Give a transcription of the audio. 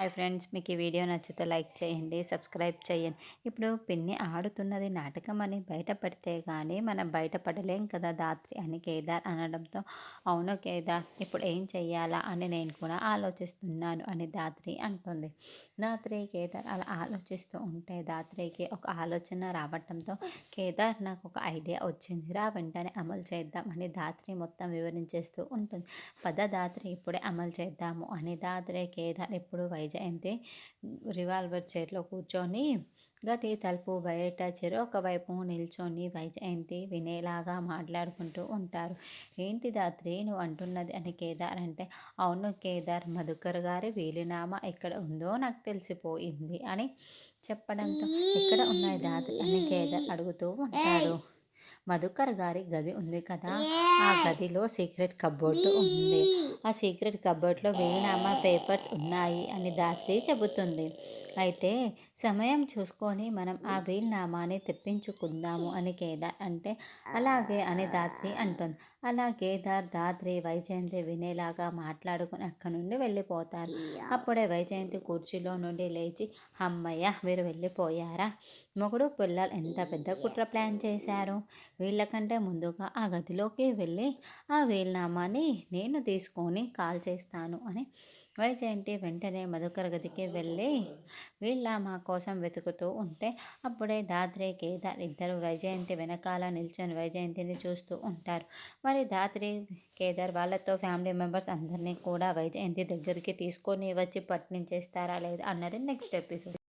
Hi friends మీకు ఈ video నచ్చితే లైక్ చేయండి సబ్స్క్రైబ్ చేయండి. ఇప్పుడు పిన్ని ఆడుతున్నది నాటకం అని బయటపడితే కానీ మనం బయటపడలేం కదా దాత్రి అని కేదార్ అనడంతో. అవును కేదార్ ఇప్పుడు ఏం చెయ్యాలా అని నేను కూడా ఆలోచిస్తున్నాను అని దాత్రి అంటుంది. దాత్రి కేదార్ అలా ఆలోచిస్తూ ఉంటే దాత్రికి ఒక ఆలోచన రావటంతో కేదార్ నాకు ఒక ఐడియా వచ్చింది. రా వెంటనే అమలు చేద్దాం అని దాత్రి మొత్తం వివరించేస్తూ ఉంటుంది. పద దాత్రి ఇప్పుడే అమలు చేద్దాము అని దాత్రి కేదార్ ఇప్పుడు వై వైజయంతి రివాల్వర్ చైర్లో కూర్చొని గతి తలుపు బయట చెరు ఒకవైపు నిల్చొని వైజయంతి వినేలాగా మాట్లాడుకుంటూ ఉంటారు. ఏంటి దాత్రి నువ్వు అంటున్నది అని కేదార్ అంటే అవును కేదార్ మధుకర్ గారి వీలునామా ఎక్కడ ఉందో నాకు తెలిసిపోయింది అని చెప్పడంతో ఎక్కడ ఉన్నాయి దాత్రి? అని కేదార్ అడుగుతూ ఉంటాడు. మధుకర్ గారి గది ఉంది కదా? ఆ గదిలో సీక్రెట్ కబోర్డు ఉంది. ఆ సీక్రెట్ కబోర్డ్లో వీలునామా పేపర్స్ ఉన్నాయి అని దాత్రి చెబుతుంది. అయితే సమయం చూసుకొని మనం ఆ వీలునామాని తెప్పించుకుందాము అని కేదార్ అంటే అలాగే అని దాత్రి అంటుంది. అలా కేదార్ దాత్రి వైజయంతి వినేలాగా మాట్లాడుకుని అక్కడి నుండి వెళ్ళిపోతారు. అప్పుడే వైజయంతి కుర్చీలో నుండి లేచి అమ్మయ్య మీరు వెళ్ళిపోయారా? మొగుడు పిల్లలు ఎంత పెద్ద కుట్ర ప్లాన్ చేశారు? వీళ్ళకంటే ముందుగా ఆ గదిలోకి వెళ్ళి ఆ వీలునామాని నేను తీసుకొని కాల్ చేస్తాను అని వైజయంతి వెంటనే మధుకర్ గదికి వెళ్ళి వీళ్ళ మా కోసం వెతుకుతూ ఉంటే అప్పుడే దాత్రి కేదార్ ఇద్దరు వైజయంతి వెనకాల నిల్చొని వైజయంతిని చూస్తూ ఉంటారు. మరి దాత్రి కేదార్ వాళ్ళతో ఫ్యామిలీ మెంబర్స్ అందరినీ కూడా వైజయంతి దగ్గరికి తీసుకొని వచ్చి పట్టించేస్తారా లేదా అన్నది నెక్స్ట్ ఎపిసోడ్.